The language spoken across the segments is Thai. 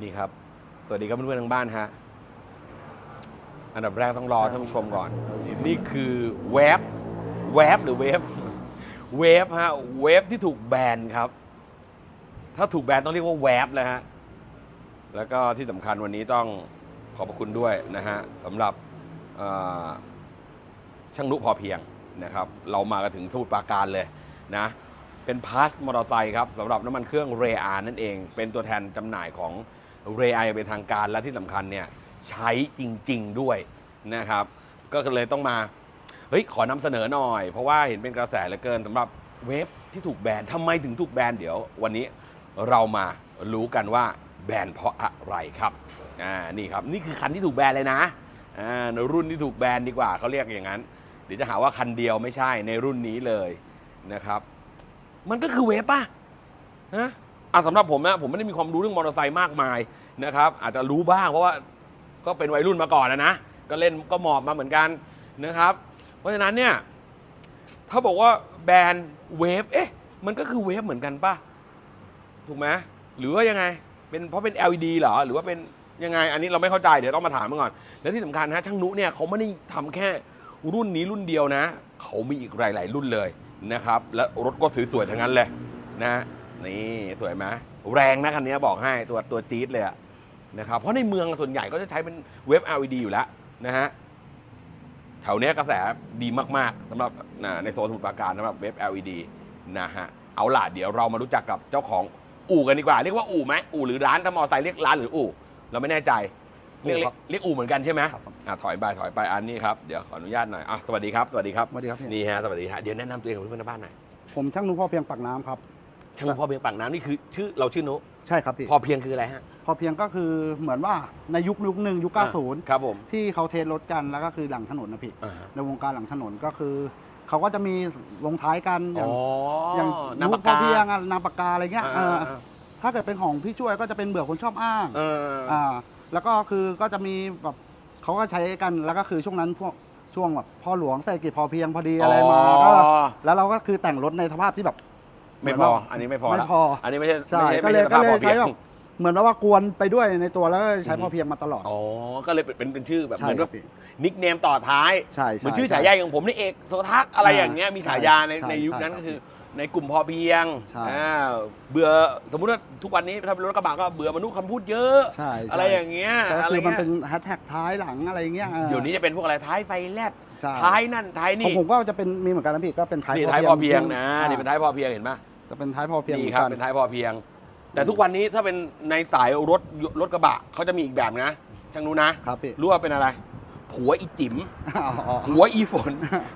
นี่ครับ สวัสดีครับเพื่อนๆทางบ้านฮะ อันดับแรกต้องรอท่านผู้ชมก่อน นี่คือเว็บเว็บหรือเว็บเว็บฮะเว็บที่ถูกแบนครับ ถ้าถูกแบนต้องเรียกว่าเว็บเลยฮะ แล้วก็ที่สำคัญวันนี้ต้องขอบพระคุณด้วยนะฮะสำหรับเอ่อช่างนุพอเพียงนะครับ เรามากันถึงสมุทรปราการเลยนะ เป็นพาสมอเตอร์ไซค์ครับสำหรับน้ำมันเครื่องเรอานั่นเอง เป็นตัวแทนจำหน่ายของ เรไอเป็นทางการและที่สำคัญเนี่ยใช้จริง ๆด้วยนะครับ ก็เลยต้องมาเฮ้ยขอนำเสนอหน่อย เพราะว่าเห็นเป็นกระแสเหลือเกินสำหรับเว็บที่ถูกแบนทำไมถึงถูกแบนเดี๋ยว วันนี้เรามารู้กันว่าแบนเพราะอะไรครับอ่านี่ครับนี่คือคันที่ถูกแบนเลยนะอ่ารุ่นที่ถูกแบนดีกว่าเขาเรียกอย่างนั้น เดี๋ยวจะหาว่าคันเดียวไม่ใช่ในรุ่นนี้เลยนะครับ มันก็คือเวฟป่ะฮะ อะสำหรับผมนะผมไม่ได้มีความรู้เรื่องมอเตอร์ไซค์มากมายนะครับอาจจะรู้บ้างเพราะว่าก็เป็นวัยรุ่นมาก่อนนะนะก็เล่นก็หมอบมาเหมือนกันนะครับ เพราะฉะนั้นเนี่ยถ้าบอกว่าแบรนด์เวฟเอ๊ะมันก็คือเวฟเหมือนกันป่ะถูกไหมหรือว่ายังไงเป็นเพราะเป็น LED เหรอหรือว่าเป็นยังไงอันนี้เราไม่เข้าใจเดี๋ยวต้องมาถามมันก่อน แล้วที่สำคัญนะช่างนุเนี่ยเขาไม่ได้ทำแค่รุ่นนี้รุ่นเดียวนะ เขามีอีกหลาย ๆ รุ่นเลยนะครับ และรถก็สวยๆทั้งนั้นเลยนะ นี่สวยไหมแรงนะคันนี้บอกให้ตัวตัวจี๊ดเลยอะนะครับเพราะในเมืองส่วนใหญ่ก็จะใช้เป็นเว็บ LED อยู่แล้วนะฮะแถวเนี้ยกระแสดีมากๆสำหรับอ่าในโซนสมุทรปราการสำหรับเว็บ LED นะฮะเอาล่ะเดี๋ยวเรามารู้จักกับเจ้าของอู่กันดีกว่า เรียกว่าอู่ไหมอู่หรือร้านถ้ามอไซค์เรียกร้านหรืออู่เราไม่แน่ใจเรียกอู่ครับเรียกอู่เหมือนกันใช่ไหมครับผมอะถอยไปถอยไปอันนี้ครับเดี๋ยวขออนุญาตหน่อยอะสวัสดีครับสวัสดีครับสวัสดีครับพี่นี่ฮะสวัสดีฮะเดี๋ยวแนะนำตัวเองกับเพื่อนๆในบ้านหน่อยผมช่างนุพอเพียงปากน้ำครับ ช่างพอเพียงปากน้ำนี่คือ ชื่อเราชื่อนุใช่ครับพี่ พอเพียงคืออะไรฮะ พอเพียงก็คือเหมือนว่าในยุคยุคหนึ่งยุค 90 ครับผมที่เขาเทสรถกันแล้วก็คือหลังถนนนะพี่อ่าฮะในวงการหลังถนนก็คือ เขาก็จะมีลงท้ายกันออ๋ย่างออย่างน้ำปากพอกาเพียงอะนามปากกาอะไรเงี้ยอ่าเอออ่าถ้าเกิดเป็นของพี่ช่วยก็จะเป็นเบื่อคนชอบอ้าง เอออ่าแล้วก็คือก็จะมีแบบเขาก็ใช้กันแล้วก็คือช่วงนั้นพวกช่วงแบบพ่อหลวงเศรษฐกิจพอเพียงพอดีอะไรมาก็แล้วเราก็คือแต่งรถในสภาพที่แบบ ไม่พอ อันนี้ไม่พอไม่ละพออันนี้ไม่ใช่ใช่ไม่ใช่ก็ไม่เลยใช่สภาพพอเพียก็เลยใช้งแบบเหมือนว่ากวนไปด้วยในตัวแล้วก็ใช้อืมพอเพียงมาตลอด อ๋อ ก็เลยเป็นเป็นเป็นชื่อแบบเหใช่มือนคแบรับบพี่นิกเนมต่อท้ายใช่เหมือนใช่ชื่อฉายาของผมนี่เอกโซทักอะไรอย่างเงี้ยมีฉายาในใช่ในยุคใช่นั้นครับก็คือในกลุ่มพอเพียงใช่อ่าเบื่อสมมุติว่าทุกวันนี้ถ้าเป็นรถกระบะก็เบื่อมนุษย์คำพูดเยอะใช่ใช่อะไรอย่างเงี้ยก็อะไรคือมันเงี้ยเป็นแฮชแท็กท้ายหลังอะไรเงี้ยออเดี๋ยวนี้จะเป็นพวกอะไรท้ายไฟแลบใช่ท้ายนั่นท้ายของนี่ผมก็จะเป็นมีเหมือนกันนะพี่ก็เป็นท้ายนี่ท้ายพอเพียงนะอ่านี่เป็นท้ายพอเพียงเห็นไหม จะเป็นท้ายพอเพียงนี่เหมือนครับกัน เป็นท้ายพอเพียง แต่ทุกวันนี้ถ้าเป็นในสายรถรถกระบะเขาจะมีอีกแบบนะช่างนู้นนะครับพี่ รู้ว่าเป็นอะไร ผัวอีจิ๋ม อ๋ออ๋อผัวอีฝน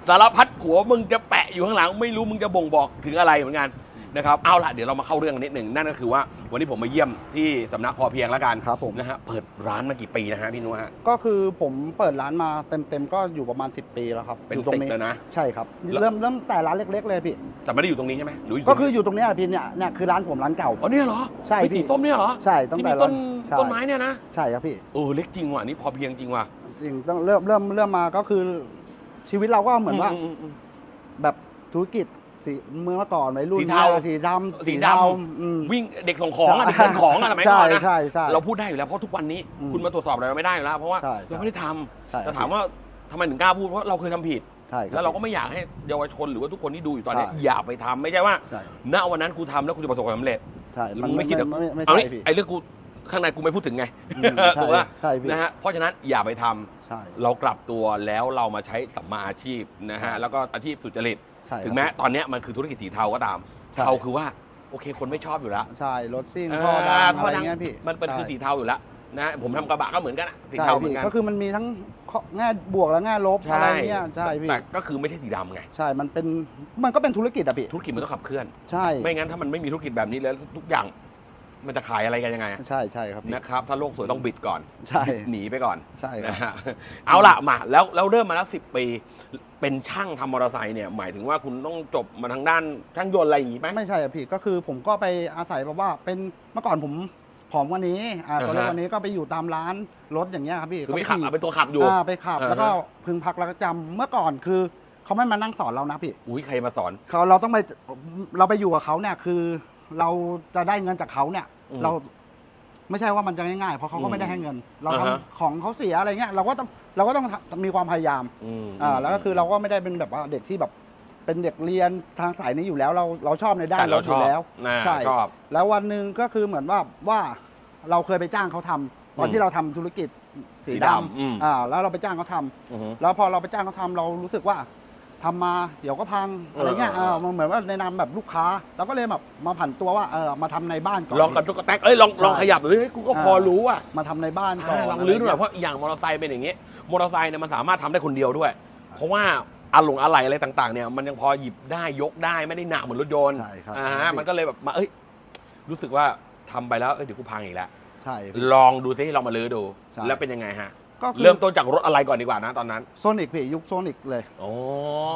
สารพัดผัวมึงจะแปะอยู่ข้างหลัง ไม่รู้มึงจะบ่งบอกถึงอะไรเหมือนกัน นะครับเอาล่ะเดี๋ยวเรามาเข้าเรื่องกันนิดหนึ่งนั่นก็คือว่าวันนี้ผมมาเยี่ยมที่สำนักพอเพียงแล้วกันครับผม นะฮะเปิดร้านมากี่ปีนะฮะพี่นุ้ฮะ ก็คือผมเปิดร้านมาเต็มๆก็อยู่ประมาณ 10 ปีแล้วครับเป็นอยู่ตรสิบงนี้แล้วนะ ใช่ครับแล้ว เริ่มเริ่มแต่ร้านเล็ก ๆ เลยพี่ แต่ไม่ได้อยู่ตรงนี้ใช่ไหมหรืออยู่ก็ตรงคือนี้อยู่ตรงเนี้ยพี่เนี่ยเนี่ยคือร้านผมร้านเก่า อ๋อเนี่ยเหรอใช่ไอ้พี่ สีส้มเนี่ยเหรอใช่ตั้งที่แต่มีต้นใช่ต้นไม้เนี่ยนะใช่ครับพี่เออเล็กจริงว่ะนี่พอเพียงจริงว่ะจริงต้องเริ่มเริ่มเริ่มมาก็คือชีวิตเราก็เหมือนว่ามมอืมแบบธุรกิจ สีเมื่อก่อนวัยรุ่นสีเทาสีดำสีดำเทาอืม วิ่งเด็กส่งของอะเด็กเดินของอะสมัยก่อนนะใช่ใช่ใช่เราพูดได้อยู่แล้วเพราะทุกวันนี้อืมคุณมาตรวจสอบอะไรเราไม่ได้อยู่แล้วเพราะว่าใช่เราไม่ได้ทำใช่แต่ถามว่าทำไมถึงกล้าพูดเพราะเราเคยทำผิด ใช่คบ แล้วเราก็ไม่อยากให้เยาวชนหรือว่าทุกคนที่ดูอยู่ตอนนี้ใช่ อย่าไปทำไม่ใช่ว่าใช่ณวันนั้นกูทำแล้วกูจะประสบความสำเร็จ ใช่มึงไม่คิดเหรอไม่ไม่เอาใช่นี่พี่ ไอ้เรื่องกูข้างในกูไม่พูดถึงไงอืมถูกป่ะใช่พี่ นะฮะเพราะฉะนั้นอย่าไปทำ ใช่ เรากลับตัวแล้วเรามาใช้สัมมาอาชีพนะฮะ แล้วก็อาชีพสุจริต ใช่ถึงแม้ตอนเนี้ยมันคือธุรกิจสีเทาก็ตามใช่ เทาคือว่าโอเคคนไม่ชอบอยู่แล้วใช่รถซิ่งเออท่อดังท่ออะไรดังเงี้ยพี่มันเป็นคือใช่สีเทาอยู่แล้วนะผมทำกระบะก็เหมือนกันอะสีใช่เทาเหมือพี่นกันก็คือมันมีทั้งข้อแง่บวกและแง่ลบอะไรเงี้ยใช่พี่แต่ก็คือไม่ใช่สีดำไงใช่มันเป็นมันก็เป็นธุรกิจอะพี่ธุรกิจมันต้องขับเคลื่อน ใช่ ไม่งั้นถ้ามันไม่มีธุรกิจแบบนี้แล้วทุกอย่าง มันจะขายอะไรกันยังไงอะใช่ใช่ครับพี่นะครับ ถ้าโลกสวยต้องบิดก่อนใช่หนีไปก่อนใช่ครันะบฮะเอาล่ะมาแล้วแล้วเริ่มมาแล้วสิปี เป็นช่างทำมอเตอร์ไซค์เนี่ยหมายถึงว่าคุณต้องจบมาทางด้านช่างยนต์อะไรอย่างงี้ไหมไม่ใช่อะพี่ก็คือผมก็ไปอาศัยแบบว่าเป็นเมื่อก่อนผมผอมกว่านี้อ่าอ่าฮะตอนนี้วันนี้ก็ไปอยู่ตามร้านรถอย่างเงี้ยครับพี่คือไม่ก็ขับขี่เอาเป็นตัวขับอยู่อ่าไปขับอ่าฮะแล้วก็พึงพักแล้วก็จำเมื่อก่อนคือเขาไม่มานั่งสอนเรานะพี่อุ้ยใครมาสอนเขาเราต้องไปเราไปอยู่กับเขาเนี่ยคือ เราจะได้เงินจากเขาเนี่ย อืมเราไม่ใช่ว่ามันจะง่ายๆเพราะเขาก็ไม่ได้ให้เงิน เราทำอ่าฮะของเขาเสียอะไรเงี้ยเราก็ต้องเราก็ต้องทำมีความพยายาม อืมอ่าแล้วก็คือเราก็ไม่ได้เป็นแบบว่าเด็กที่แบบเป็นเด็กเรียนทางสายนี้อยู่แล้ว เราเราชอบในด้านแต่เราถอยู่แล้วชอบใช่ชอบ แล้ววันหนึ่งก็คือเหมือนว่าว่าเราเคยไปจ้างเขาทำตอนอืมที่เราทำธุรกิจสีสีดดำอืมำอ่าแล้วเราไปจ้างเขาทำอือฮึแล้วพอเราไปจ้างเขาทำเรารู้สึกว่า ทำมาเดี๋ยวก็พังอะไรเงี้ยเออเออเออมันเหมือนว่าในนามแบบลูกค้าเราก็เลยแบบมาผันตัวว่าเออมาทำในบ้านก่อนลองกับตุ๊กแตกเอ้ยลองใช่ลองขยับดูดิเฮ้ยกูก็พอรู้อะมาทำในบ้านก่อนอ่าลองลื้อดูหน่อยะเพไรเงี้ราะอย่างมอเตอร์ไซค์เป็นอย่างงี้มอเตอร์ไซค์เนี่ยมันสามารถทำได้คนเดียวด้วย เพราะว่าอะหลงอะไหล่อะไรต่างๆเนี่ยมันยังพอหยิบได้ยกได้ไม่ได้หนักเหมือนรถยนต์ใช่ครับอ่าฮะมันก็เลยแบบมาเอ้ยรู้สึกว่าทำไปแล้วเอ้ยเดี๋ยวกูพังอีกแล้วใช่ลองดูซิลองมาลื้อดูใช่แล้วเป็นยังไงฮะ ก็คือเริ่มต้นจากรถอะไรก่อนดีกว่านะตอนนั้นโซนิกพี่ยุคโซนิกเลยอ๋อ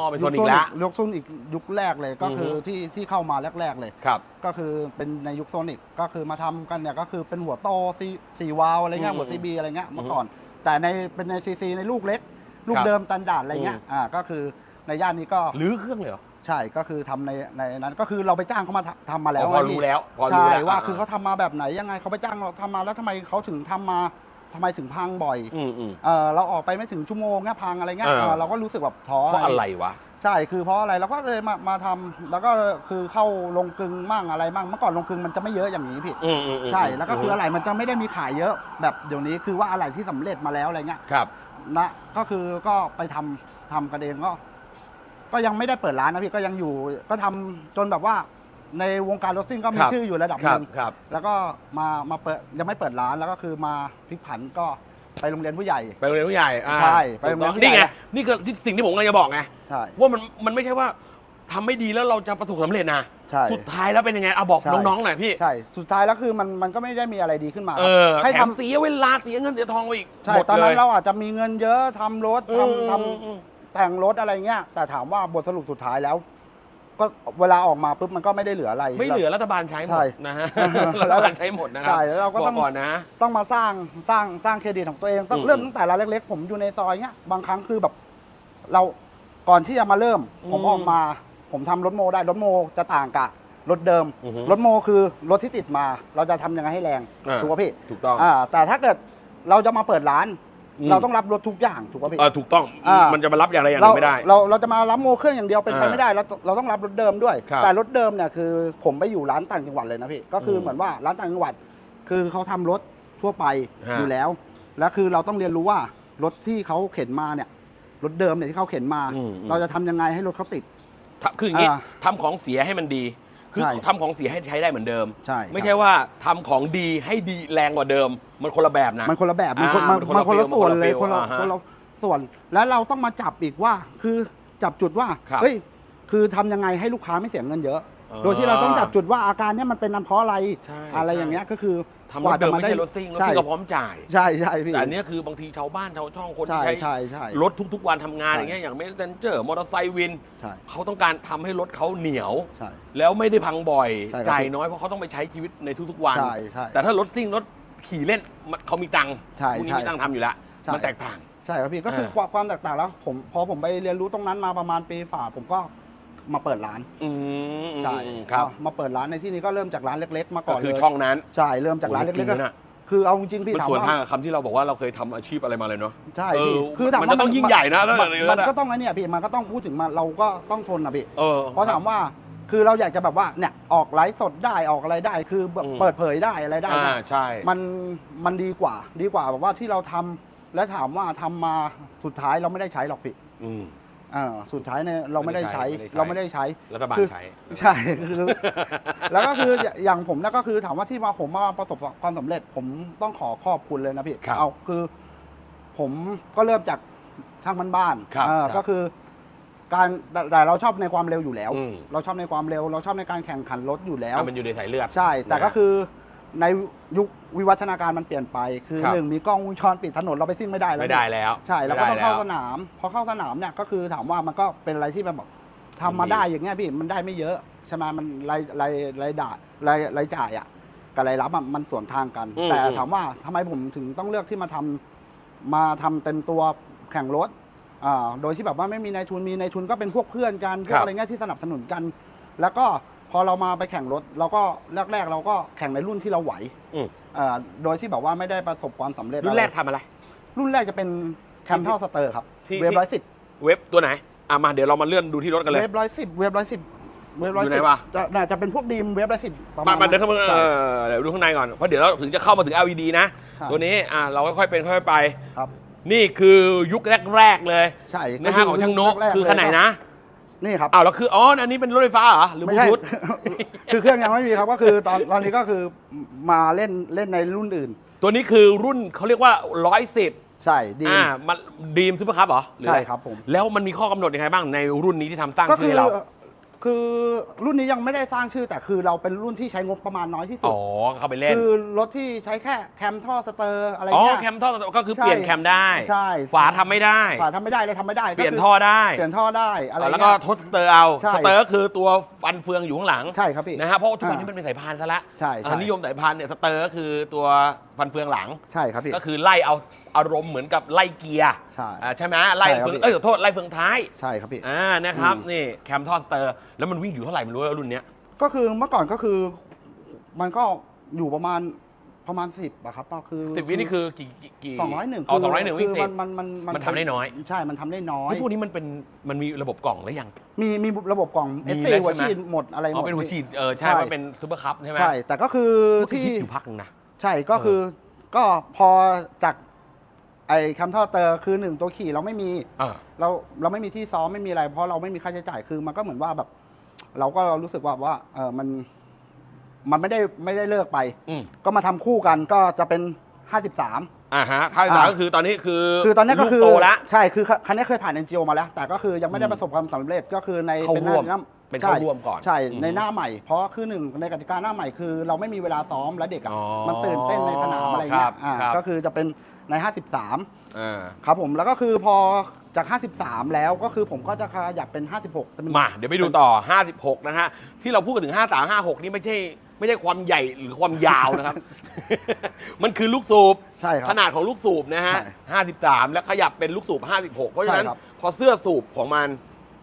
เป็นโซนิกแล้วยุคโซนิกยุคแรกเลยก็คือออฮึที่ที่เข้ามาแรก ๆ เลยครับ ก็คือเป็นในยุคโซนิกก็คือมาทำกันเนี่ยก็คือเป็นหัวโตซีซีวาลอะไรเงี้ยอืมหัวซีบีอะไรเงี้ยเมื่ออืมก่อน แต่ในเป็นในซีซีในลูกเล็ก ลูกครับเดิมตันดาดอะไรเงี้ยอืมอ่าก็คือในย่านนี้ก็ลื้อเครื่องเลยเหรอใช่ก็คือทำในในนั้นก็คือเราไปจ้างเขามาทำทำมาแล้วอ๋อพอไงพี่รู้แล้วพอรู้ใช่แล้วว่าอ่าคือเขาทำมาแบบไหนยังไงเขาไปจ้างเราทำมาแล้วทำไมเขาถึงทำมา ทำไมถึงพังบ่อยอืมอืม เออเราออกไปไม่ถึงชั่วโมงเงี้ยพังอะไรเงี้ยเออ เออเราก็รู้สึกแบบท้อเพราะอะไรวะ ใช่คือเพราะอะไรเราก็เลยมามาทำแล้วก็คือเข้าลงกลึงมั่งอะไรมั่งเมื่อก่อนลงกลึงมันจะไม่เยอะอย่างนี้พี่ อืมอืมอืมใช่แล้วก็คืออะไรมันจะไม่ได้มีขายเยอะแบบเดี๋ยวนี้คือว่าอะไรที่สำเร็จมาแล้วอะไรเงี้ยครับ นะก็คือก็ไปทำทำกันเองก็ ก็ยังไม่ได้เปิดร้านนะพี่ก็ยังอยู่ ก็ทำจนแบบว่า ในวงการรถซิ่งก็มีครับชื่ออยู่ระดับคหรับนึ่งครับ แล้วก็มามาเปิดยังไม่เปิดร้านแล้วก็คือมาพลิกผันก็ไปโรงเรียนผู้ใหญ่ ไปโรงเรียนผู้ใหญ่อ่าใช่ไปโรงเรียนผู้ใหญ่ นี่ไงนี่คือที่สิ่งที่ผมกำลังจะบอกไงใช่ ว่ามันมันไม่ใช่ว่าทำไม่ดีแล้วเราจะประสบความสำเร็จนะใช่สุดท้ายแล้วเป็นยังไงเอาบอกใช่ น้องๆหน่อยพี่ใช่ สุดท้ายแล้วคือมันมันก็ไม่ได้มีอะไรดีขึ้นมาเออให้แถทำมเสียเวลาเสียเงินเสียทองไปอีกใช่หมดตอนนั้นลยเราอาจจะมีเงินเยอะทำรถอืมทำทอืมอืมำแต่งรถอะไรเงี้ยแต่ถามว่าบทสรุปสุดท้ายแล้ว ก็เวลาออกมาปุ๊บมันก็ไม่ได้เหลืออะไร ไม่เหลือรัฐบาลใช้หมใช่ดนะฮะแล้รัวฐบาลใช้หมดนะครัใช่แล้วเราก็บต้ออกง ก่อนนะ ต้องมาสร้างสร้างสร้างเครดิตของตัวเองต้องอืมเริ่มตั้งแต่ร้านเล็กๆ ผมอยู่ในซอยเงี้ยบางครั้งคือแบบ เราก่อนที่จะมาเริ่ม ผมอืมออกมา ผมทำรถโมได้รถโมจะต่างกับรถเดิม อือฮึรถโมคือรถที่ติดมา เราจะทำยังไงให้แรงอ่า ถูกป่ะพี่ถูกต้อง อ่าแต่ถ้าเกิดเราจะมาเปิดร้าน อืม เราต้องรับรถทุกอย่างถูกป่ะพี่ เออถูกต้องอ่ามั มันจะมารับอย่างไรอย่างหเรานึ่งไม่ได้ เราเราจะมารับโมเครื่องอย่างเดียวเป็นไปอ่าไม่ได้เราเราต้องรับรถเดิมด้วย ครับแต่รถเดิมเนี่ยคือผมไปอยู่ร้านต่างจังหวัดเลยนะพี่ก็คืออมเหมือนว่าร้านต่างจังหวัด คือเขาทำรถทั่วไปฮะ อยู่แล้ว แล้วคือเราต้องเรียนรู้ว่ารถที่เขาเข็นมาเนี่ยรถเดิมเนี่ยที่เขาเข็นมา อืมอืมเราจะทำยังไงให้รถเขาติดทำคืออย่างนี้อ่า ทำของเสียให้มันดี คือใช่ทำของเสียให้ใช้ได้เหมือนเดิม ใช่ไม่คใช่รับ ว่าทำของดีให้ดีแรงกว่าเดิม มันคนละแบบนะ มันคนละแบบมันคนอ่ามันมันคนมัละนคนละฟีลส่วนเลยมัคนนคนละละฟีลคนละส่วนแล้วเราต้องมาจับอีกว่า คือจับจุดว่าครับเฮ้ยคือทำยังไงให้ลูกค้าไม่เสียเงินเยอะ อ่าโดยที่เราต้องจับจุดว่าอาการเนี้ยมันเป็นเพราะอะไร ใช่อะไรใช่ อย่างเงี้ยก็คือ ทำรถเดิมไม่ใช่รถซิ่งรถซิ่งก็พร้อมจ่าย ใช่ใช่พี่แต่อันเนี้ยคือบางทีชาวบ้านชาวช่องคนใช่ที่ใช้ใช่ใช่ รถทุก ๆ วันทำงานใช่ อย่างเงี้ยอย่างเมสเซนเจอร์มอเตอร์ไซค์วิน ใช่เขาต้องการทำให้รถเขาเหนียว ใช่ แล้วไม่ได้พังบ่อย ใช่ครับ จ่ายน้อยเพราะเขาต้องไปใช้ชีวิตในทุกๆวัน ใช่ใช่ แต่ถ้ารถซิ่งรถขี่เล่นมันเขามีตังค์ใช่พวกนี้ใช่มีตังค์ทำอยู่แล้วใช่ มันแตกต่าง ใช่ครับพี่ก็คืออ่าความความแตกต่างแล้วผมพอผมไปเรียนรู้ตรงนั้นมาประมาณปีฝ่าผมก็ มาเปิดร้านอืมใช่ครับก็มาเปิดร้านในที่นี้ก็เริ่มจากร้านเล็ก ๆ มาก่ก็อนคืเลอยช่องนั้นใช่เริ่มจากร้านเล็กๆโอ้โหก็จริงๆนะคือเอาจริงๆพี่มันถามสวนว่า ทางกับคำที่เราบอกว่าเราเคยทำอาชีพอะไรมาเลยเนาะ ใช่เอพี่อคือถามมันว่าจะต้องยิ่งใหญ่นะถ้ามันอย่างนั้นมันอะก็ต้องไอ้เนี่ยพี่มันก็ต้องพูดถึงมาเราก็ต้องทนนะพี่เออ เพราะถามว่าคือเราอยากจะแบบว่าเนี่ยออกไลฟ์สดได้ออกอะไรได้ คือแบบอืม เปิดเผยได้อะไรได้ อ่าเนี่ยใช่ มันมันดีกว่า ดีกว่าแบบว่าที่เราทำและถามว่าทำมาสุดท้ายเราไม่ได้ใช้หรอกพี่ อืม อ่าสุดท้ายเนี่ยเราไม่ได้ใช้ไม่ได้ใช้เราไม่ได้ใช้รัฐบาลคือใช้ใช่คือแล้วก็คืออย่างผมเนี่ยก็คือถามว่าที่มาผมมาประสบความสำเร็จ ผมต้องขอขอบคุณเลยนะพี่ครับเอาคือ ผมก็เริ่มจากช่างบ้านๆครับเออครับก็คือการแต่แต่เราชอบในความเร็วอยู่แล้วอืมเราชอบในความเร็ว เราชอบในการแข่งขันรถอยู่แล้วอะมันอยู่ในสายเลือด ใช่ แต่นะก็คือ ในยุควิวัฒนาการมันเปลี่ยนไป คือครับ หนึ่งมีกล้องวงจรปิดถนนเราไปซิ่งไม่ได้แล้วไม่ได้แล้วใช่แล้วก็ไม่ต้องได้เข้าแล้วสนาม พอเข้าสนามเนี่ยก็คือถามว่ามันก็เป็นอะไรที่แบบทำมาได้อย่างเงี้ยพี่มันได้ไม่เยอะใช่ไหมมันรายรายรายด่ารายรายจ่ายอะกับรายรับอะมันส่วนทางกัน อืมแต่อืม ถามว่าทำไมผมถึงต้องเลือกที่มาทำมาทำเต็มตัวแข่งรถอ่าโดยที่แบบว่าไม่มีนายทุนมีนายทุนก็เป็นพวกเพื่อนกันพวครักบอะไรเงี้ยที่สนับสนุนกัน แล้วก็ พอเรามาไปแข่งรถเราก็แรกๆ เราก็แข่งในรุ่นที่เราไหวอืม เอ่อโดยที่แบบว่าไม่ได้ประสบความสำเร็จรุ่นแรกอะไทำอะไร รุ่นแรกจะเป็นแคมทัลสเตอร์ครับที่เวฟที่ ร้อยสิบเว็บตัวไหนอะมาเดี๋ยวเรามาเลื่อนดูที่รถกันเลย เวฟร้อยสิบเวฟร้อยสิบเวฟร้อยอยู่ไหสินบวะ จะน่าจะเป็นพวกดีมเวฟร้อยสิบประมามาณมาเดินเข้ามาใช่เออเดี๋ยวดูข้างในก่อนเพราะเดี๋ยวเราถึงจะเข้ามาถึง LED นะใช่ตัวนี้อะเราค่อยๆเป็นค่อยๆไป ครับนี่คือยุคแรก ๆ เลยใช่นะฮะของช่างนกแรๆคือขนาดไหนเลยนะ นี่ครับอ้าวแล้วคืออ๋ออันนี้เป็นรถไฟฟ้าเหรอหรือไม่ใช่บลูทูธ คือเครื่องยังไม่มีครับก็คือตอนตอนนี้ก็คือมาเล่นเล่นในรุ่นอื่น ตัวนี้คือรุ่นเขาเรียกว่าร้อยสิบใช่ดี อ่ามันดีมซูเปอร์คัพเหรอหอใช่อะไครับผม แล้วมันมีข้อกำหนดยังไงบ้างในรุ่นนี้ที่ทำสร้างก็ชื่คืออให้เรา คือรุ่นนี้ยังไม่ได้สร้างชื่อแต่คือเราเป็นรุ่นที่ใช้งบประมาณน้อยที่สุด อ๋อเข้าไปเล่น คือรถที่ใช้แค่แคมท่อสเตอร์อะไรอ๋อเงี้ย แคมท่อก็คือใช่เปลี่ยนแคมได้ ใช่ ฝาทำไม่ได้ ฝาทำไม่ได้เลยทำไม่ได้เปลี่ยนก็คืท่อได้เปลี่ยนท่อได้อะไรแล้วก็เงี้ย ทดสเตอร์เอา ใช่ สเตอร์ก็คือตัวฟันเฟืองอยู่ข้างหลังใช่ครับพี่ นะฮะเพราะว่าทุกวันอ่านี้มันเป็นสายพานซะละใช่ใช่ อ่านิยมสายพานเนี่ยสเตอร์ก็คือตัวฟันเฟืองหลัง ใช่ครับพี่ ก็คือไล่เอา อารมณ์เหมือนกับไล่เกียร์ใช่อ่าใช่ไหมไล่ใช่ครับเฟืองพี่ เอ้ยขอโทษไล่เฟืองท้ายใช่ครับพี่ อ่านะครับอืมนี่แคมทอสเตอร์ แล้วมันวิ่งอยู่เท่าไหร่ไม่รู้แล้วรุ่นเนี้ยก็คือเมื่อก่อนก็คือ มันก็อยู่ประมาณประมาณสิบอะครับก็คือสิบวินี่คือกี่กี่กี่สองร้อยหนึ่งอ๋อสองร้อยหนึ่งวิ่งสิบมันมันมันทำได้น้อย ใช่ มันทำได้น้อยไอ้พวกนี้มันเป็นมันมีระบบกล่องหรือยัง มีมีระบบกล่องมี S4 แล้วหัวใช่ไหม ฉีดหมดอะไรหมอ๋อด เป็นหัวฉีดเออใช่ใช่ มันเป็นซูเปอร์คัพใช่ไหมใช่ แต่ก็คือที่ที่อยู่พักหนึงนะ ใช่ก็คือ ก็พอจาก ไอ้คำท่อเตอร์คือหนึ่งตัวขี่เราไม่มีอ่า เราเราไม่มีที่ซ้อมไม่มีอะไร เพราะเราไม่มีค่าใช้จ่ายคือมันก็เหมือนว่าแบบ เราก็รู้สึกว่าว่าเออมันมันไม่ได้ไม่ได้เลิกไป อืมก็มาทำคู่กันก็จะเป็น 53 อ่าฮะค่าใช้จ่ายอ่า ก็คือตอนนี้คือคือตอนนี้ก็คือลูโตละ ใช่คือคันนี้เคยผ่าน NGO มาแล้ว แต่ก็คือยังไม่ได้อืมประสบความสำเร็จก็คือในเข้าเป็นหร่วมน้าเป็นใช่เข้าร่วมก่อนใช่อืมในหน้าใหม่ เพราะคือหนึ่งในกติกาหน้าใหม่คือ เราไม่มีเวลาซ้อมและเด็กอะอ๋อมันตื่นเต้นในสนามอะไรครัเงี้บยอ่าครับ ก็คือจะเป็น ใน 53 อ่า ครับผมแล้วก็คือพอจาก 53 แล้วก็คือผมก็จะขยับเป็น 56จะเป็นมาเดี๋ยวไปดูต่อ 56 นะฮะ ที่เราพูดกันถึง 53 56 นี่ไม่ใช่ไม่ใช่ความใหญ่หรือความยาวนะครับ มันคือลูกสูบใช่ครับขนาดของลูกสูบนะฮะใช่53 แล้วขยับเป็นลูกสูบ 56 เพราะฉะนั้น ใช่ครับ พอเสื้อสูบของมัน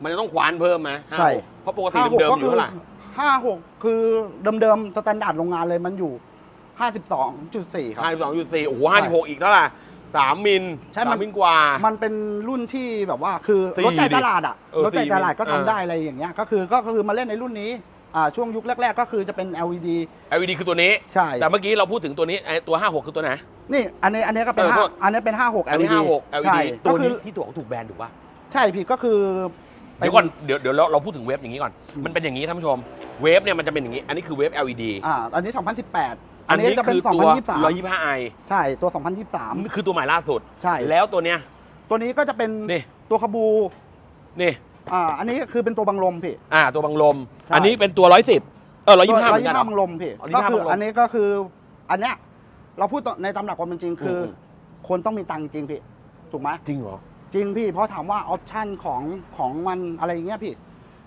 มันจะต้องควานเพิ่มไหมใช่56เพราะปกติเดิมๆอยู่เท่าไหร่ 56คือเดิมๆสแตนดาร์ดโรงงานเลยมันอยู่ 52.4 ครับ52.4โอ้โห56อีกเท่าไหร่3มิลใช่มัน สามมิลกว่า มันเป็นรุ่นที่แบบว่าคือสี่รถใจตลาดอะเออรถใจตลาดก็สี่ทำได้อะไรอย่างเงี้ยก็คือก็คือมาเล่นในรุ่นนี้อ่าช่วงยุคแรก ๆ ก็คือจะเป็น LED LED คือตัวนี้ ใช่ แต่เมื่อกี้เราพูดถึงตัวนี้ไอ้ตัว 56 คือตัวไหน นี่อันนี้อันนี้ก็เป็นเออห้าโทษอันนี้เป็น 56 อันนี้ LED 56 ใช่ LED ก็ตัวคืนี้อที่ตัวของถูกแบรนด์ถูกป่ะใช่พี่ก็คือเดี๋ยวก่อนเดี๋ยวเดี๋ยวเราเราพูดถึงเวฟอย่างนี้ก่อนมันเป็นอย่างนี้ท่านผู้ชม เวฟเนี่ยมันจะเป็นอย่างนี้ อันนี้คือเวฟ LED อ่าอันนี้ 2018 อัอันนนี้นี้จะเป็นคือตัว2023 125i ใช่ตัวนี่2023 คือตัวใหม่ล่าสุด ใช่ แล้วตัวเนี้ย ตัวนี้ก็จะเป็นนี่ตัวขบู นี่ อ่า อันนี้คือเป็นตัวบังลมพี่ อ่า ตัวบังลมใช่อันนี้เป็นตัว 110 เออ 125เหมือนกันเหรอบังลมพี่อ๋อก็125คือบังลมอันนี้ก็คือ อันเนี้ย เราพูดในตำหลักความเป็นจริงคืออมคนต้องมีตังค์จริงพี่ ถูกไหมจริงเหรอ จริงพี่ เพราะถามว่าออปชั่นของของมันอะไรอย่างเงี้ยพี่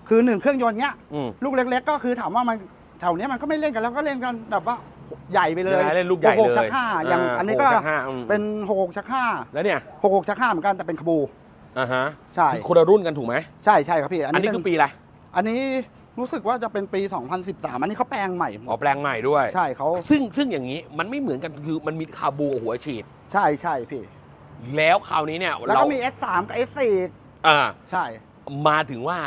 คือหนึ่งเครื่องยนต์เนี้ยอืมลูกเล็ก ๆ ก็คือถามว่ามันแถวเนี้ยมันก็ไม่เล่นกันแล้วก็เล่นกันแบบว่า ใหญ่ไปเลยยังไงเล่นลูกใหญ่หเลยชักห้าอย่างอันนี้ก็หชัห้าอืมเป็นหกหกชักห้าแล้วเนี่ยหกหกชักห้าเหมือนกันแต่เป็นขบูอ่าฮะใช่คือคนละรุ่นกันถูกไหมใช่ใช่ครับพี่อันนี้คือปีอะไรอันนี้รู้สึกว่าจะเป็นปี 2013 อันนี้เขาแปลงใหม่อ๋อแปลงใหม่ด้วยใช่เขาซึ่งซึ่งอย่างนี้มันไม่เหมือนกันคือมันมีคาบูกับหัวฉีด ใช่ใช่พี่ แล้วคราวนี้เนี่ยแล้วเราก็มี S3 กับ S4 อ่าใช่ มาถึงว่า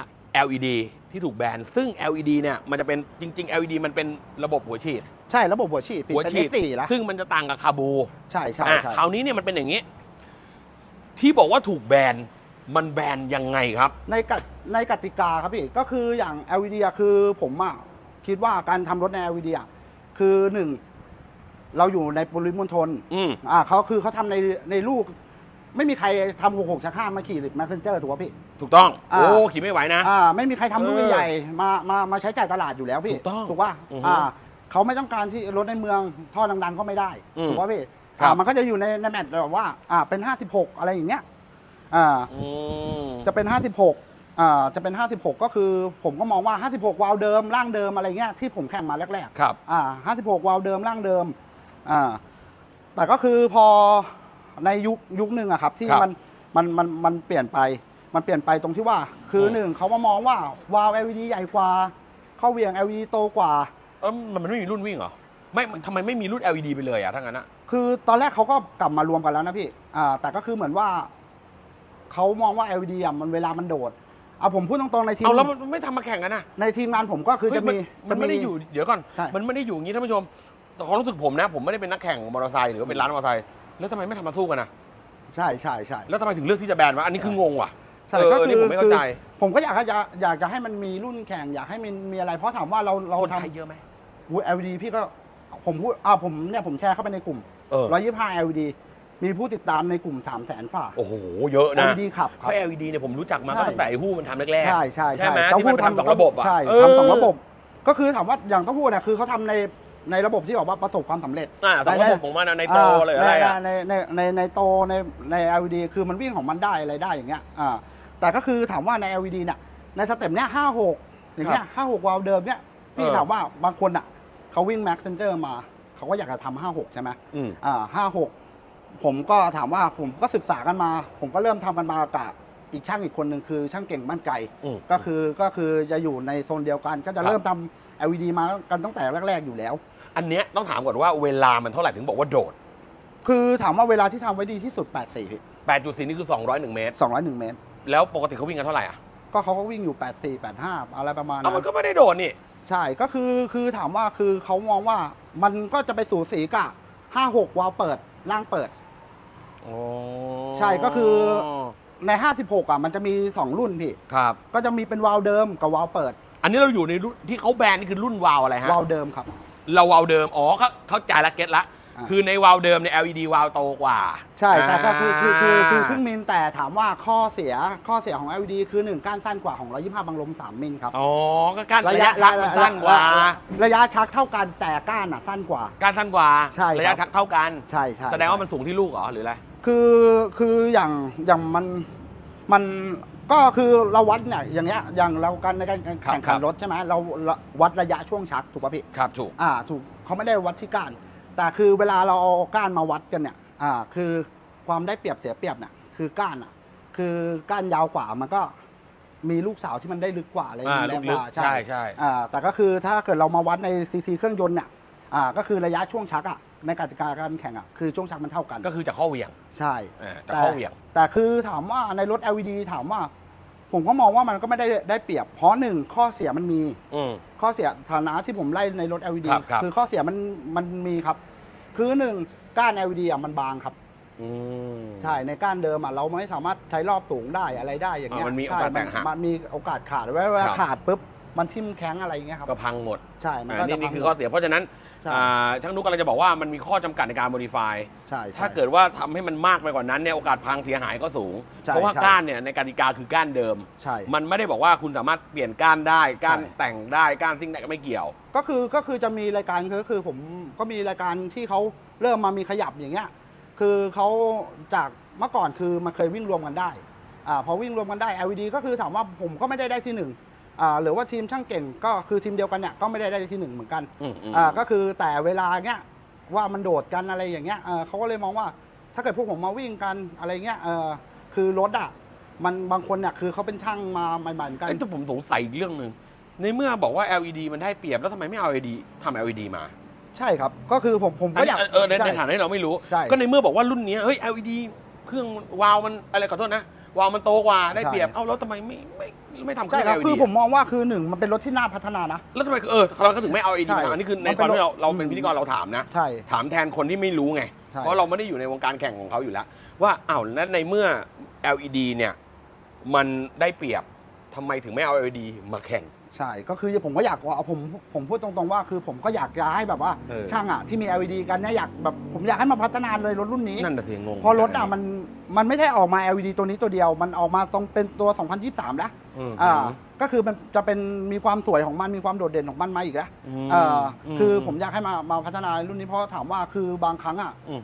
LED ที่ถูกแบนซึ่ง LED เนี่ยมันจะเป็นจริง ๆ LED มันเป็นระบบหัวฉีด ใช่ระบบหัวฉีดพี่หัวเป็น ฉีด S4 แล้วซึ่งมันจะต่างกับคาบูใช่ใช่อะใช่คราวนี้เนี่ยมันเป็นอย่างนี้ ที่บอกว่าถูกแบนมันแบนยังไงครับ ในกติในกติกาครับพี่ก็คืออย่าง LED อะคือผมอะคิดว่าการทำรถใน LED อะคือหนึ่งเราอยู่ในปริมณฑลอืมอ่าเขาคือเขาทำในในลูก ไม่มีใครทำหกหกชักห้ามาขี่หรือแมสเซนเจอร์ถูกป่ะพี่ ถูกต้อง อ่า โอ้ขี่ไม่ไหวนะ อ่าไม่มีใครทำลูกเออใหญ่ๆมามามาใช้จ่ายตลาดอยู่แล้วพี่ถูกต้องถูกป่ะอือฮึ อ่า เขาไม่ต้องการที่รถในเมืองท่อดังๆก็ไม่ได้อืมถูกป่ะพี่ครับ อ่ามันก็จะอยู่ในในแมตช์แบบว่าอ่าเป็น 56 อะไรอย่างเงี้ยอ่าอืมจะเป็น 56อ่าจะเป็น 56 ก็คือ ผมก็มองว่า 56 วาล์วเดิมร่างเดิมอะไรเงี้ยที่ผมแข่งมาแรกครับๆอ่า56 วาล์วเดิมร่างเดิม อ่า แต่ก็คือพอในยุคยุคหนึ่งอะครับ ที่ครับมันมันมันมันเปลี่ยนไป มันเปลี่ยนไปตรงที่ว่า คืออม หนึ่งเขามามองว่าวาล์ว LED ใหญ่กว่า เขาข้อเหวียง LED โตกว่า เออมันมันไม่มีรุ่นวิ่งเหรอ ไม่มันทำไมไม่มีรุ่น LED ไปเลยอะถ้างั้นอะ คือตอนแรกเขาก็กลับมารวมกันแล้วนะพี่อ่าแต่ก็คือเหมือนว่า เขามองว่า LED อะมันเวลามันโดดเอาผมพูดตรงๆในทีมเอาแล้วมันไม่ทำมาแข่งกันนะในทีมงานผมก็คือจะเฮ้ยมีนมันไม่ได้อยู่เดี๋ยวก่อน ใช่ มันไม่ได้อยู่อย่างนี้ท่านผู้ชมแต่ความรู้สึกผมนะ ผมไม่ได้เป็นนักแข่งมอเตอร์ไซค์หรือว่าเป็นร้านมอเตอร์ไซค์แล้วทำไมไม่ทำมาสู้กันนะใช่ใช่ใช่ แล้วทำไมถึงเลือกที่จะแบนวะอันนี้คืองงว่ะใช่เออก็เออคืนี่ผมไม่เข้าใจ คือผมก็อยากจะอยากจะให้มันมีรุ่นแข่งอยากให้มันมีอะไรเพราะถามว่าเราเราคนทไทยเยอะไหมำ อุ๊ย LED พี่ก็ผมพูดอ่าผมเนี่ยผมแชร์เข้าไปในกลุ่มเออ125 LED มีผู้ติดตามในกลุ่ม3 0 0 0 0 0ฝ่า โอ้โห เยอะนะ LED ขับเพครับ ราะ LED เนี่ยผมรู้จักมาใช่ตั้งแต่ไอ้ฮู้มันทำแรกๆใช่ใช่ใช่ไหมเต้าที่มันหู้ทำสองระบบอะใช่เออทำสองระบบ ก็คือถามว่าอย่างเต้าหู้เนี่ยคือเขาทำในในระบบที่บอกว่าประสบความสำเร็จ อ่าสองระบบของมันอะในโตเลยอะไรอะในในในในโตในใน LED คือมันวิ่งของมันได้อะไรได้อย่างเงี้ยอ่าแต่ก็คือถามว่าใน LED เนี่ยในสเต็ปเนี้ยห้าหกอย่างเงี้ยห้าหกวาล์วเดิมเนี้ยพี่เออ ถามว่าบางคนอะ เขาวิ่งแม็กเซนเจอร์มา เขาก็อยากจะทำห้าหกใช่ไหมอืมอ่าห้าหกผมก็ถามว่าผมก็ศึกษากันมา ผมก็เริ่มทำกันมากับอีกช่างอีกคนหนึ่งคือช่างเก่งบ้านไก่ อืม ก็คือก็คือจะอยู่ในโซนเดียวกัน ก็จะครับเริ่มทำ LED มากันตั้งแต่แรก ๆอยู่แล้ว อันเนี้ยต้องถามก่อนว่าเวลามันเท่าไหร่ถึงบอกว่าโดด คือถามว่าเวลาที่ทำไว้ดีที่สุด 84พี่8.4 นี่คือ 201 เมตร 201 เมตร แล้วปกติเขาวิ่งกันเท่าไหร่อะก็เขาก็วิ่งอยู่ 84 85 อะไรประมาณเอานั้มันนก็ไม่ได้โดดนี่ ใช่ก็คือคือถามว่าคือเขามองว่ามันก็จะไปสู่สีกับ56วาล์วเปิดล่างเปิดใช่ก็คือ ใน 56อะมันจะมี 2 รุ่นพี่ ครับ ก็จะมีเป็นวาล์วเดิมกับวาล์วเปิด อันนี้เราอยู่ในรุ่นที่เขาแบนนี่คือรุ่นวาล์วอะไรฮะ วาล์วเดิมครับ เราวาล์วเดิม อ๋อเขาเข้าใจละเก็ตละอ่า คือในวาล์วเดิมใน LED วาล์วโตกว่า ใช่แต่ก็คือคือคือคืออ่าครึ่งมิลแต่ถามว่าข้อเสียข้อเสียของ LED คือ1ก้านสั้นกว่าของ 125บังลม 3 มิลครับ อ๋อ ก็การระยะชักมันสั้นกว่า ระยะชักเท่ากันแต่ก้านอะสั้นกว่าการสั้นกว่า ใช่ครับระยะชักเท่ากัน ใช่ใช่แสดงว่ามันสูงที่ลูกเหรอหรืออะไร คือคืออย่างอย่างมันมันก็คือเราวัดเนี่ยอย่างเงี้ยอย่างเรากันในการแข่งครับขัครันบรถใช่ไหมเราเราวัดระยะช่วงชักถูกป่ะพี่ครับถูกอ่าถูกเขาไม่ได้วัดที่ก้าน แต่คือเวลาเราเอาก้านมาวัดกันเนี่ยอ่าคือความได้เปรียบเสียเปรียบเนี่ยคือก้านอะ คือก้านยาวกว่ามันก็มีลูกสาวที่มันได้ลึกกว่าอะไรอ่าแรลูงกกลึกว่าใช่ใช่ อ่าแต่ก็คือถ้าเกิดเรามาวัดในซีซีเครื่องยนต์เนี่ยอ่าก็คือระยะช่วงชักอะในกติกาการแข่งอะคือช่วงชักมันเท่ากันก็คือจากข้อเหวี่ยงใช่ อ่าจากข้อเหวี่ยง แต่คือถามว่าในรถ LED ถามว่า ผมก็มองว่ามันก็ไม่ได้ได้เปรียบ เพราะหนึ่งข้อเสียมันมี อืม ข้อเสียฐานะที่ผมไล่ในรถ LED ครับครับ อข้อเสียมันมันมีครับ คือหนึ่งก้าน LED อะมันบางครับ อืม ใช่ในก้านเดิมอะเราไม่สามารถใช้รอบสูงได้อะไรได้อย่างเงี้ยอ่ามันมีใช่โอกาสแตกหักมันมีโอกาสขาดเวลาเวลาครับ ขาดปุ๊บ มันทิ่มแข้งอะไรอย่างเงี้ยครับ ก็พังหมดใช่ มันอ่าก็นี่จะนี่พังคือข้อเสีย เพราะฉะนั้นใช่อ่าช่างนุกกำลังจะบอกว่ามันมีข้อจำกัดในการโมดิฟายใช่ใช่ ถ้าเกิดว่าทำให้มันมากไปกว่านั้นเนี่ยโอกาสพังเสียหายก็สูง ใช่เพราะว่าใช่ ก้านเนี่ยในกติกาคือก้านเดิม ใช่ มันไม่ได้บอกว่าคุณสามารถเปลี่ยนก้านได้ ก้านใช่ แต่งได้ ก้านซิ่งได้ก็ไม่เกี่ยว ก็คือก็คือจะมีรายการก็คือผมก็มีรายการที่เขาเริ่มมามีขยับอย่างเงี้ยคือเขาจากเมื่อก่อนคือมันเคยวิ่งรวมกันได้อ่าพอวิ่งรวมกันได้ LED ก็คือถามว่าผมก็ไม่ได้ได้ที่หนึ่ง อ่าหรือว่าทีมช่างเก่งก็คือทีมเดียวกันเนี่ยก็ไม่ได้ได้ที่หนึ่งเหมือนกันอืมอืมอ่าก็คือแต่เวลาเงี้ยว่ามันโดดกันอะไรอย่างเงี้ยเออเขาก็เลยมองว่าถ้าเกิดพวกผมมาวิ่งกันอะไรเงี้ยเออคือรถอะมันบางคนเนี่ยคือเขาเป็นช่างมาใหม่ๆเหมือนกัน เอ้ยแต่ผมสงสัยอีกเรื่องหนึ่งในเมื่อบอกว่า LED มันได้เปรียบแล้วทำไมไม่เอา LED ทำ LED มาใช่ครับ ก็คือผมผมอันก็นี้อยากเออในใช่ในฐานะที่เราไม่รู้ ใช่ ก็ในเมื่อบอกว่ารุ่นเนี้ยเฮ้ย LED เครื่องวาล์วมันอะไรขอโทษนะ วาล์วมันโตกว่าได้เปรียบใช่เอ้าแล้วทำไมไม่ไม่ไม่ทำเคใช่รื่อง ครับ LED คือผมมองว่าคือหนึ่งมันเป็นรถที่น่าพัฒนานะ แล้วทำไมเออเราก็ถึงไม่เอา LED ใช่มาอันนี้คือในมันคเป็วามนที่เราเราอืมเป็นพิธีกรเราถามนะ ใช่ ถามแทนคนที่ไม่รู้ไง ใช่ เพราะเราไม่ได้อยู่ในวงการแข่งของเขาอยู่แล้ว ว่าอ้าวแล้วในเมื่อ LED เนี่ย มันได้เปรียบทำไมถึงไม่เอา LED มาแข่ง ใช่ก็คือผมก็อยากว่าเอาผมผมพูดตรงๆว่าคือผมก็อยากจะให้แบบว่าเออ ช่างอะที่มี LED กันเนี่ยอยากแบบผมอยากให้มาพัฒนาเลยรถรุ่นนี้ นั่นน่ะสิงงเพราะรถอะมันมันไม่ได้ออกมา LED ตัวนี้ตัวเดียว มันออกมาตรงเป็นตัว 2023 แล้วอืมอ่าก็คือมันจะเป็นมีความสวยของมันมีความโดดเด่นของมันมาอีกแล้วมเอ่ออมคือผมอยากให้มามาพัฒนารุ่นนี้เพราะถามว่าคือบางครั้งอะอืม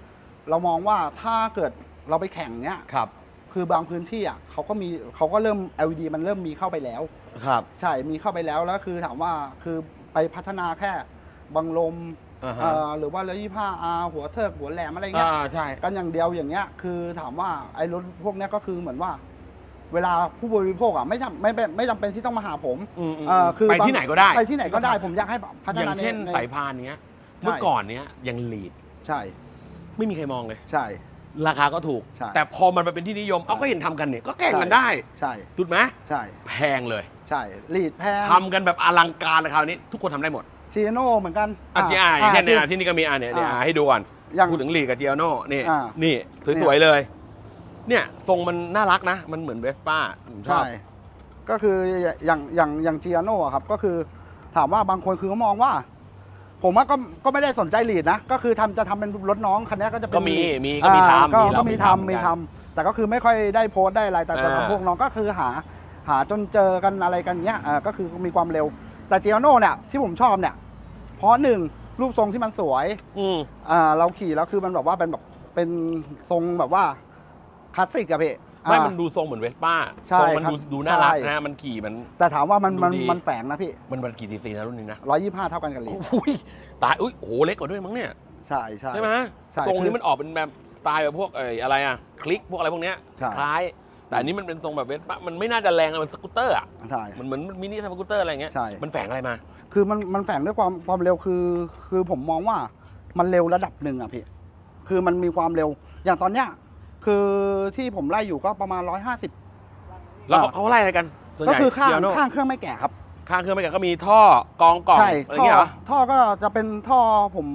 เรามองว่าถ้าเกิดเราไปแข่งเนี้ย ครับ คือบางพื้นที่อะเขาก็มีเขาก็เริ่ม LED มันเริ่มมีเข้าไปแล้ว ครับ ใช่มีเข้าไปแล้วแล้วคือถามว่าคือไปพัฒนาแค่บังลมอ่าเอ่ฮะอหรือว่าเรือยี่ห้าอาหัวเทิกหัวแหลมอะไรเงี้ยอ่าใช่ กันอย่างเดียวอย่างเงี้ย คือถามว่าไอ้รถพวกเนี้ยก็คือเหมือนว่า เวลาผู้บริโภคอะไม่จำไม่ไม่ไม่จำเป็นที่ต้องมาหาผมอืมอืมเอ่อคือไปที่ไหนก็ได้ ไปที่ไหนก็ได้ผมอยากให้พัฒอย่านางเช่นใสายพานเนี้ย เมื่อก่อนเนี้ยยังลีด ใช่ไม่มีใครมองเลย ใช่ ราคาก็ถูก ใช่ แต่พอมันไปเป็นที่นิยม เอาก็เห็นทำกันเนี่ยก็แข่งกันใช่ได้ใช่ถูกไหมใช่แพงเลยใช่ลีดแพงทำกันแบบอลังการเลยคราวนี้ ทุกคนทำได้หมดจีโน่เหมือนกันอะจีอาอย่างเช่นเนี่ยอะอะที่นี่ก็มีอะเนี่ยเนี่ยอ่าอะให้ดูก่อนอย่าง พูดถึงลีดกับเจียโน่นี่อ่านี่ สวย ๆ เลย เนี่ยทรงมันน่ารักนะ มันเหมือนเวสป้าผมชอบใช่ก็คืออย่างอย่างอย่างจีโน่อะครับ ก็คือถามว่าบางคนคือเขามองว่า ผมว่าก็ก็ไม่ได้สนใจลีดนะ ก็คือทำจะทำเป็นรถน้องคันนี้ก็จะเป็นก็มีลีดมีก็มีอ่าทำก็มีเราก็มีมีทำทำมีกันทำแต่ก็คือไม่ค่อยได้โพสต์ได้อะไรแต่อ่าสำหรับพวกน้องก็คือหาหาจนเจอกันอะไรกันเนี้ยอ่าก็คือมีความเร็ว แต่จีโน่เนี่ยที่ผมชอบเนี่ย เพราะหนึ่งรูปทรงที่มันสวย อืม อ่าเราขี่แล้วคือมันแบบว่าเป็นแบบเป็นทรงแบบว่าคลาสสิกอะพี่ ไม่อ่ามันดูทรงเหมือนเวสป้าใช่ทรงมันครับดูดูน่ารักใช่ นะมันขี่มัน แต่ถามว่ามันมันดูดี มันแฝงนะพี่มันมันกี่ซีซีนะรุ่นนี้นะร้อยยี่ห้าเท่ากันกับลีดอุ้ยตายอุ้ยโอ้โหเล็กกว่าด้วยมั้งเนี่ย ใช่ใช่ ใช่ไหมใช่ทรงคืนี้อมันออกเป็นแบบสไตล์แบบพวกเอ่ยอะไรอะคลิกพวกอะไรพวกเนี้ยใช่ คล้าย แต่อันนี้มันเป็นทรงแบบเวสป้ามันไม่น่าจะแรงอะมันสกูตเตอร์อะใช่ มันเหมือนมินิสกูตเตอร์อะไรเงี้ยใช่ มันแฝงอะไรมา คือมันมันแฝงด้วยความความเร็วคือ คือผมมองว่ามันเร็วระดับหนึ่งอะพี่ คือมันมีความเร็วอย่างตอนเนี้ย คือที่ผมไล่อยู่ก็ประมาณร้อยห้าสิบแล้วเขาอ่า เขาไล่อะไรกันส่วนใหก็ญ่คือข้างเดียวโน่ข้างเครื่องไม่แก่ครับ ข้างเครื่องไม่แก่ก็มีท่อกองกล่องใช่อะไรท่อเงี้ยเหรอ ท่อก็จะเป็นท่อผม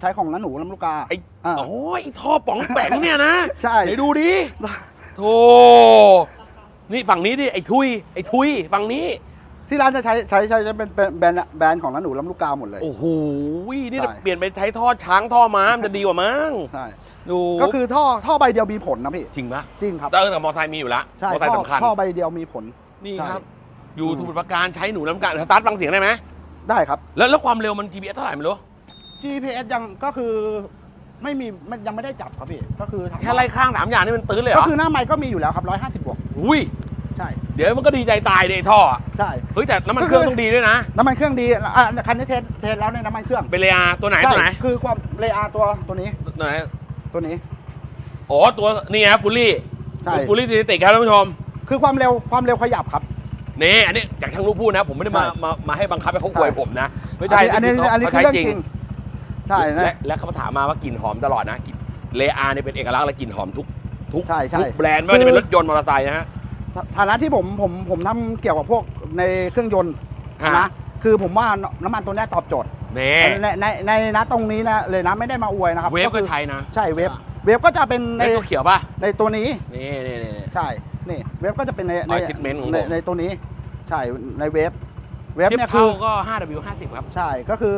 ใช้ของน้าหนูลำลูกกาไอ้อ่าโอ้ยไอ้ท่อป๋องแปงเนี่ยนะใช่ ไหนดูดิโธ่นี่ฝั่งนี้ดิไอ้ทุยไอ้ทุยฝั่งนี้ ที่ร้านจะใช้ใช้ใช้ใช้เป็นเป็นแบรนด์แบรนด์ของน้าหนูลำลูกกาหมดเลย โอ้โหนี่ใช่เปลี่ยนไปใช้ท่อช้างท่อม้ามันจะดีกว่ามั้งใช่ดูก็คือท่อท่อใบเดียวมีผลนะพี่จริงปะจริงครับแต่เออแต่มอเตอร์ไซค์มีอยู่แล้วใช่มอเตอร์ไซค์ท่อสำคัญท่อใบเดียวมีผลนี่ใช่ครับ อยู่อืมสมุทรปราการใช้หนูน้ำกันสตาร์ทฟังเสียงได้ไหมได้ครับ แล้วแล้วความเร็วมัน GPS เท่าไหร่ไม่รู้ GPS ยังก็คือไม่มีมันยังไม่ได้จับครับพี่ก็คือทำแค่ไล่ข้างสามอย่างนี่มันตื้นเลยเหรก็อคือหน้าไมค์ก็มีอยู่แล้วครับ150บวกอุ้ย ใช่ เดี๋ยวมันก็ดีใจตายเลยไอ้ท่ออะใช่ เฮ้ยแต่น้ำมันก็เคคือรื่องต้องดีด้วยนะ น้ำมันเครื่องดีอะคันนี้เทสเทสแล้วในน้ำมันเครื่องเป็นเรียตัวไหนใช่ตัวไหนคือความเลอาตัวตัวนี้ตัวไหน ตัวนี้ อ๋อตัวนี่ครับฟูลี่ใช่ ฟูลี่ซีติกครับท่านผู้ชม คือความเร็วความเร็วขยับครับ นี่อันนี้จากช่างรู้พูดนะ ผมไม่ได้มาใช่มามาให้บังคับให้เขาอวยใช่ ผมนะ ไม่ใช่อันนี้อันนี้เขาคือใช้เรื่องจริง จริง ใช่นะและและเขาถามมาว่ากลิ่นหอมตลอดนะกลิ่นเลอาเนี่ยเป็นเอกลักษณ์และกลิ่นหอมทุกทุกใช่ใช่ ทุกแบรนด์ไม่ว่าจะเป็นรถยนต์มอเตอร์ไซค์นะฮะ ฐานะที่ผมผมผมทำเกี่ยวกับพวกในเครื่องยนต์ฮะนะคือผมว่าน้ำมันตัวเนี้ยตอบโจทย์ นี่ ในในในนะตรงนี้นะเลยนะไม่ได้มาอวยนะครับเวฟก็คือใช้นะใช่เวฟเวฟก็จะเป็นเวในฟตัวเขียวป่ะ ในตัวนี้นี่นี่นี่นี่ ใช่นี่เวฟก็จะเป็นในใน Oil treatment ของผม ในในตัวนี้ ใช่ในเวฟเวฟเทียบเนี่ยคืเท่าอก็ 5W50 ครับ ใช่ก็คือ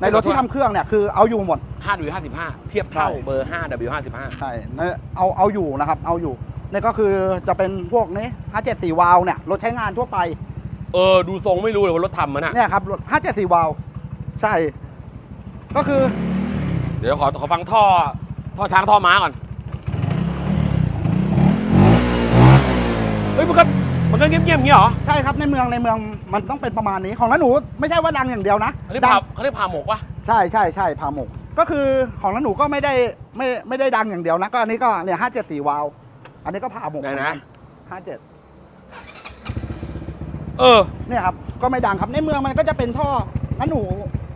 ในรถที่ทำเครื่องเนี่ยคือเอาอยู่หมด 5W55 เทียบเท่าใช่ เบอร์ 5W55 ใช่ในเอาเอาอยู่นะครับ เอาอยู่ นี่ก็คือจะเป็นพวกนี้574วาล์วเนี่ยรถใช้งานทั่วไป เออ ดูทรงไม่รู้เลยว่ารถทำมันอะเนี่ยครับรถ574วาล์วใช่ ก็คือเดี๋ยวขอขอฟังท่อ ท่อช้างท่อม้าก่อน เฮ้ยมันก็มันก็เงียบๆอย่างนี้เหรอ ใช่ครับในเมืองในเมืองมันต้องเป็นประมาณนี้ของน้าหนูไม่ใช่ว่าดังอย่างเดียวนะอันนี้ดัพางเขาเรียกพาหมกวะใช่ใช่ใช่พาหมก ก็คือของน้าหนูก็ไม่ได้ไม่ไม่ได้ดังอย่างเดียวนะก็อันนี้ก็เนี่ย574วาล์ว อันนี้ก็พาหมกไหนนะ ห้าเจ็ดเออ เนี่ยครับ ก็ไม่ดังครับในเมืองมันก็จะเป็นท่อน้าหนู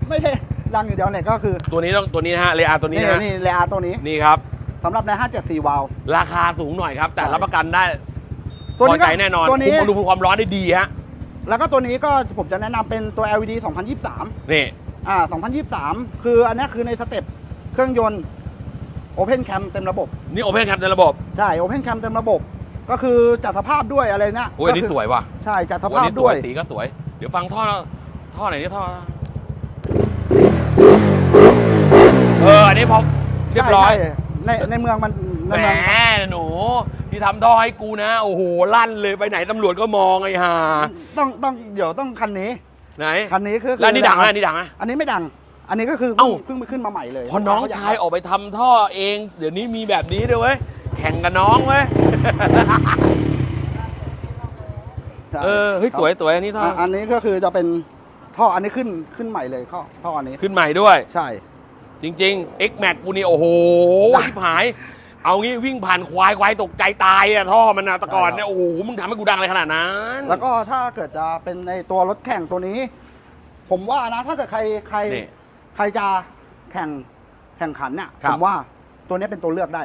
ไม่ได้ดังอย่างเดียวเนี่ยก็คือตัวนี้ต้องตัวนี้นะฮะเรอาตัวนี้นี่นะฮะนี่เลอาตัวนี้นี่ครับ สำหรับใน 574 วาล์ว ราคาสูงหน่อยครับ แต่ใช่ รับประกันได้ตัวพนี้อก็ใจแน่นอนตัวนี้คุมอุณหภูมิความร้อนได้ดีฮะแล้วก็ตัวนี้ก็ผมจะแนะนำเป็นตัว LED 2023 นี่ อ่า 2023 คืออันเนี้ยคือในสเต็ปเครื่องยนต์ Open Cam เต็มระบบ นี่โอเพนแคปในระบบใช่ Open Cam เต็มระบบ ก็คือจัดสภาพด้วยอะไรเนี่ยโอ้ยอันนี้ก็คือสวยว่ะใช่จัดสโอ้ยภาอันพนี้สด้ววยย สีก็สวย เดี๋ยวฟังท่อท่อไหนนี่ท่อ เอออันนี้พอเรียบร้อย ใช่ใช่ในในเมืองมันในแหมเมืองหนู ที่ทำท่อให้กูนะ โอ้โห ลั่นเลยไปไหนตำรวจก็มองไอ้ห่าต้องต้องเดี๋ยวต้องคันนี้ ไหนคันนี้คือแล้วอันนี่ดังไหมอันนี่ดังไหมอันนี้ไม่ดัง อันนี้ก็คือเอ้าเพิ่งเพิ่งไปขึ้นมาใหม่เลยพอน้องชายออกไปทำท่อเอง เดี๋ยวนี้มีแบบนี้ด้วยเว้ยแข่งกับน้องเว้ยใช่เออเฮ้ยสวยสวยอันนี้ท่ออะอันนี้ก็คือจะเป็นท่ออันนี้ขึ้นขึ้นใหม่เลยท่อท่ออันนี้ขึ้นใหม่ด้วย ใช่ จริงๆ X Max กูนี่โอ้โหได้ชิบหาย เอางี้วิ่งผ่านควายควายตกใจตายอะท่อมันอะแตะก่อนใช่ครับเนี่ยโอ้โหมึงทำให้กูดังอะไรขนาดนั้นแล้วก็ถ้าเกิดจะเป็นในตัวรถแข่งตัวนี้ ผมว่านะถ้าเกิดใครใครนี่ ใครจะแข่งแข่งขันเนี่ยครับผมว่าตัวนี้เป็นตัวเลือกได้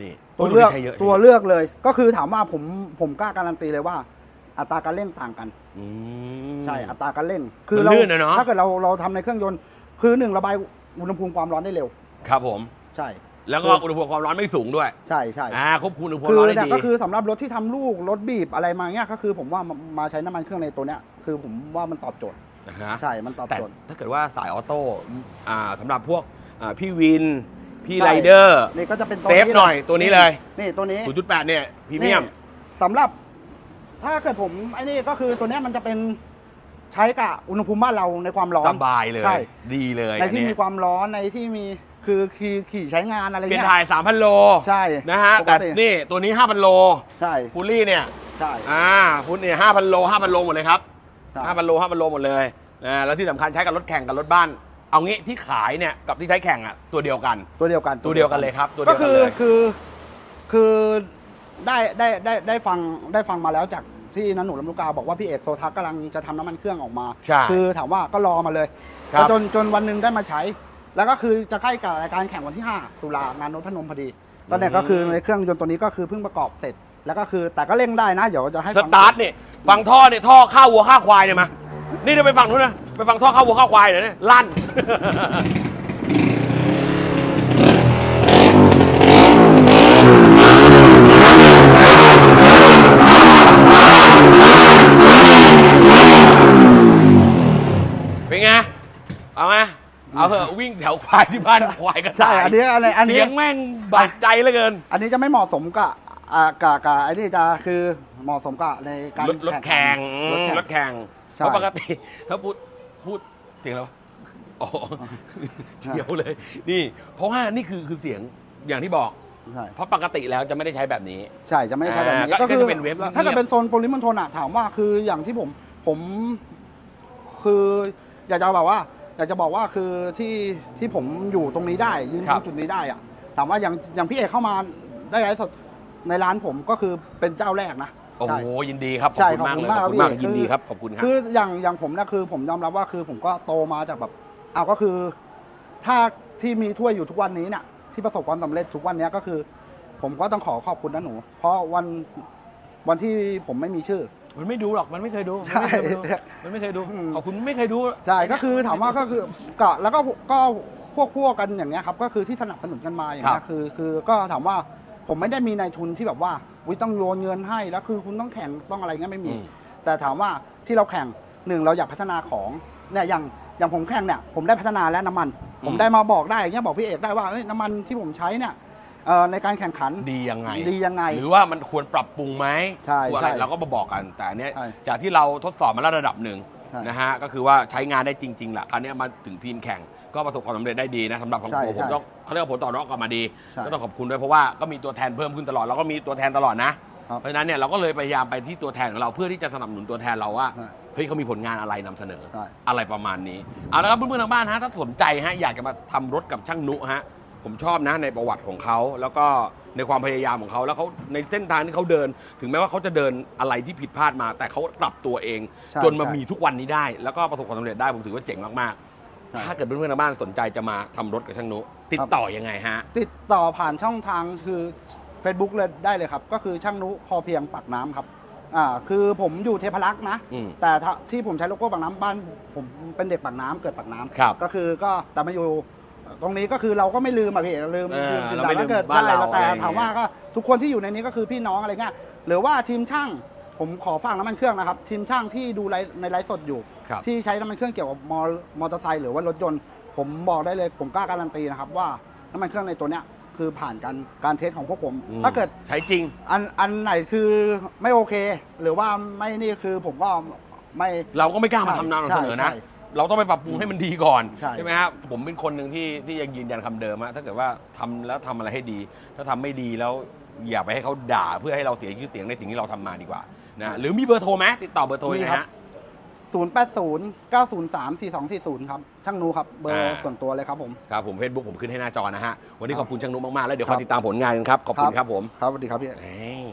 นี่ตัวเลือกใช้เยอะตัวเลือกเลย ก็คือถามว่าผมผมกล้าการันตีเลยว่า อัตราการเร่งต่างกัน อืม ใช่อัตราการเร่งมันเราลื่นอะเนาะ ถ้าเกิดเราเราทำในเครื่องยนต์ คือหนึ่งระบายอุณหภูมิความร้อนได้เร็ว ครับผม ใช่ แล้วก็อุณหภูมิความร้อนไม่สูงด้วยใช่ใช่อ่าควบคุมอุณหภูมิคืร้ออนได้เนี่ยดี ก็คือสำหรับรถที่ทำลูกรถบีบอะไรมาเงี้ยก็คือผมว่ามามาใช้น้ำมันเครื่องในตัวเนี้ยคือผมว่ามันตอบโจทย์ นะฮะใช่มันตอบแต่โจทย์ ถ้าเกิดว่าสายออโต้อ่าสำหรับพวกอ่าพี่วิน พี่ใช่ ไรเดอร์ นี่ก็จะเป็นตัวเซฟหน่อยตัวนี้เลย นี่ตัวนี้0.8 เนี่ยพรีเมียม นี่สำหรับ ถ้าเกิดผมไอ้นี่ก็คือตัวเนี้ยมันจะเป็นใช้กับอุณหภูมิบ้านเราในความร้อน สบายเลย ใช่ ดีเลยในที่อันมีเนี้ยความร้อนในที่มีคือขี่ขี่ใช้งานอะไรเป็นเงี้ยถ่าย 3,000 โลใช่นะฮะ ปกแต่ตินี่ตัวนี้ 5,000 โล ใช่ฟูลี่เนี่ย ใช่ อ่าฟูลี่เนี่ย5,000 โล 5,000 โลหมดเลยครับ ใช่5,000โล5,000โลหมดเลยนะแล้วที่สำคัญใช้กับรถแข่งกับรถบ้าน เอางี้ที่ขายเนี่ยกับที่ใช้แข่งอะตัวเดียวกัน ตัวเดียวกันตัวเดียวกันเลยครับตัวเดีก็ยวกัคืนอเลย คือคือได้ได้ได้ได้ฟังได้ฟังมาแล้วจากที่นันหนูลำลูกกาบอกว่าพี่เอกโซทักกำลังจะทำน้ำมันเครื่องออกมา ใช่คือถามว่าก็รอมาเลยครับแล้วจนจนวันหนึ่งได้มาใช้ แล้วก็คือจะใกล้กับรายการแข่งวันที่ 5 ตุลางานนนทพนมพอดีก็เนี่ยก็คือในเครื่องยนต์ตัวนี้ก็คือเพิ่งประกอบเสร็จ แล้วก็คือแต่ก็เร่งได้นะ เดี๋ยวจะให้สฟังตาร์ทเนี่ยฟังท่อเนี่ยท่อข้าววัวข้าวควายเนี่ยมานี่เดี๋ยวไปฟังนู้นนะไปฟังท่อข้าววัวข้าวควายหน่อยเนี่ยลั่นเป็นไงเอาไหมเอาเถอะวิ่งแถวควายที่บ้านควายกระใช่อันนี้อันนี้อันนี้เสียงแม่งบาดใจเหลือเกิน อันนี้จะไม่เหมาะสมกับ อ่ากับกับไอ้นี่จะคือเหมาะสมกับในการรถรถแข่งรถแข่งรถแข่งใช่ เพราะปกติถ้าพูดพูดเสียงอะไรวะอ๋อเดียวเลย นี่ เพราะว่านี่คือคือเสียงอย่างที่บอก ใช่เพราะปกติแล้วจะไม่ได้ใช้แบบนี้ ใช่จะไม่ใช่แบบนี้อ่าก็ก็คือก็จะเป็นเว็บถ้าเกิดเงียบเป็นโซนโพลิมณฑลอะถามว่าคืออย่างที่ผมผม คืออยากจะแบบว่า อยากจะบอกว่าคือที่ที่ผมอยู่ตรงนี้ได้ยืนครัตรบงจุดนี้ได้อะถามว่าอย่างอย่างพี่เอกเข้ามาได้ไลฟ์สด ในร้านผมก็คือเป็นเจ้าแรกนะโอ้ใช่โหยินดีครับขใช่อบคุณมากขอบเลยคุณขอบคุณมากมากครับพี่ ยินดีครับขอบคุณครับ คืออย่างอย่างผมนะคือผมยอมรับว่าคือผมก็โตมาจากแบบเอาก็คือ ถ้าที่มีถ้วยอยู่ทุกวันนี้เนี่ยที่ประสบความสำเร็จทุกวันเนี้ยก็คือ ผมก็ต้องขอขอบคุณนะหนู เพราะวันวันที่ผมไม่มีชื่อ มันไม่ดูหรอกมันไม่เคยดูใช่มันไม่เคยดูอืม ขอบคุณไม่เคยดูใช่ก็คือถามว่าก็คือก็แล้วก็ก็พวกพวกกันอย่างเงี้ยครับ ก็คือที่สนับสนุนกันมาอย่างเงี้ครัยบคือ คือก็ถามว่า ผมไม่ได้มีนายทุนที่แบบว่าวิต้องโยนเงินให้แล้วคือคุณต้องแข่งต้องอะไรเงี้ยไม่มี อืม แต่ถามว่าที่เราแข่งหนึ่งเราอยากพัฒนาของเนี่ยอย่างอย่างผมแข่งเนี่ยผมได้พัฒนาแล้วน้ำมัน ผมได้มาบอกได้อย่างเงี้ยบอกพี่เอกได้ว่าเอ้ยน้ำมันที่ผมใช้เนี่ยเอ่อในการแข่งขัน ดียังไง ดียังไงหรือว่ามันควรปรับปรุงไหมใช่ควรอะไรใช่เราก็มาบอกกัน แต่อันเนี้ยใช่จากที่เราทดสอบมาแล้วระดับหนึ่งใช่ นะฮะก็คือว่าใช้งานได้จริงๆแหละคราวเนี้ยมาถึงทีมแข่งก็ประสบความสำเร็จได้ดีนะสำหรับของใช่ผมผมใช่ต้องเขาเรียกว่าผลต่อรองกลับมาดีใช่ก็ต้องขอบคุณด้วยเพราะว่าก็มีตัวแทนเพิ่มขึ้นตลอดเราก็มีตัวแทนตลอดนะครับเพราะฉะนั้นเนี่ยเราก็เลยพยายามไปที่ตัวแทนของเราเพื่อที่จะสนับสนุนตัวแทนเราว่าใช่เฮ้ยเขามีผลงานอะไรนำเสนอใช่อะไรประมาณนี้เอาละครับเพื่อนๆทางบ้านฮะถ้าสนใจฮะอยากจะมาทำรถกับช่างนุฮะ ผมชอบนะในประวัติของเขา แล้วก็ในความพยายามของเขาแล้วเขาในเส้นทางที่เขาเดิน ถึงแม้ว่าเขาจะเดินอะไรที่ผิดพลาดมา แต่เขาปรับตัวเอง ใช่จนมาใช่ มีทุกวันนี้ได้ แล้วก็ประสบความสำเร็จได้ผมถือว่าเจ๋งมากใช่ๆถ้าเกิดเพื่อนๆทางบ้านสนใจจะมาทำรถกับช่างนุ ติดต่อยังไงฮะ ติดต่อผ่านช่องทางคือ Facebook เลยได้เลยครับ ก็คือช่างนุพอเพียงปากน้ำครับอ่าคือผมอยู่เทพรักษ์นะ อืมแต่ถ้าที่ผมใช้โลโก้ปากน้ำบ้าน ผมเป็นเด็กปากน้ำเกิดปากน้ำครับ ก็คือก็แต่มาอยู่ ตรงนี้ก็คือเราก็ไม่ลืมอะพี่ลืมเออลืมถึงเราไม่แต่ถ้าเกิดลืมบ้านได้เราแต่อะไรอย่างเงี้ย ถามว่าก็ทุกคนที่อยู่ในนี้ก็คือพี่น้องอะไรเงี้ยหรือว่าทีมช่างผมขอฝากน้ำมันเครื่องนะครับทีมช่างที่ดูไลฟ์ในไลฟ์สดอยู่ ครับ ที่ใช้น้ำมันเครื่องเกี่ยวกับมอมอเตอร์ไซค์หรือว่ารถยนต์ ผมบอกได้เลยผมกล้าการันตีนะครับว่าน้ำมันเครื่องในตัวเนี้ยคือผ่านการการเทสของพวกผม อืม ถ้าเกิดใช้จริง อันอันไหนคือไม่โอเค หรือว่าไม่นี่คือผมก็ไม่ เราก็ไม่กล้ามาใช่ทำนำนำเสนอนะ ใช่ เราต้องไปปรับปรุงให้มันดีก่อนใช่ ไหมครับผมเป็นคนหนึ่งที่ที่ยังยืนยันคำเดิมอะถ้าเกิดว่าทำแล้วทำอะไรให้ดี ถ้าทำไม่ดีแล้วอย่าไปให้เขาด่าเพื่อให้เราเสียชื่อเสียงในสิ่งที่เราทำมาดีกว่านะหรือมีเบอร์โทรไหมติดต่อเบอร์โทรยังไงมีครัฮะบ080 903 4240ครับช่างนูครับ เบอร์อ่าส่วนตัวเลยครับผม ครับผมเฟซบุ๊กผมขึ้นให้หน้าจอนะฮะ วันนี้คขรับอบคุณช่างนุมาก ๆ แล้วเดี๋ยวคอยติดตามผลงานกันครับ ขอบคุณครับผม ครับสวัสดีครับพี่เฮ้ย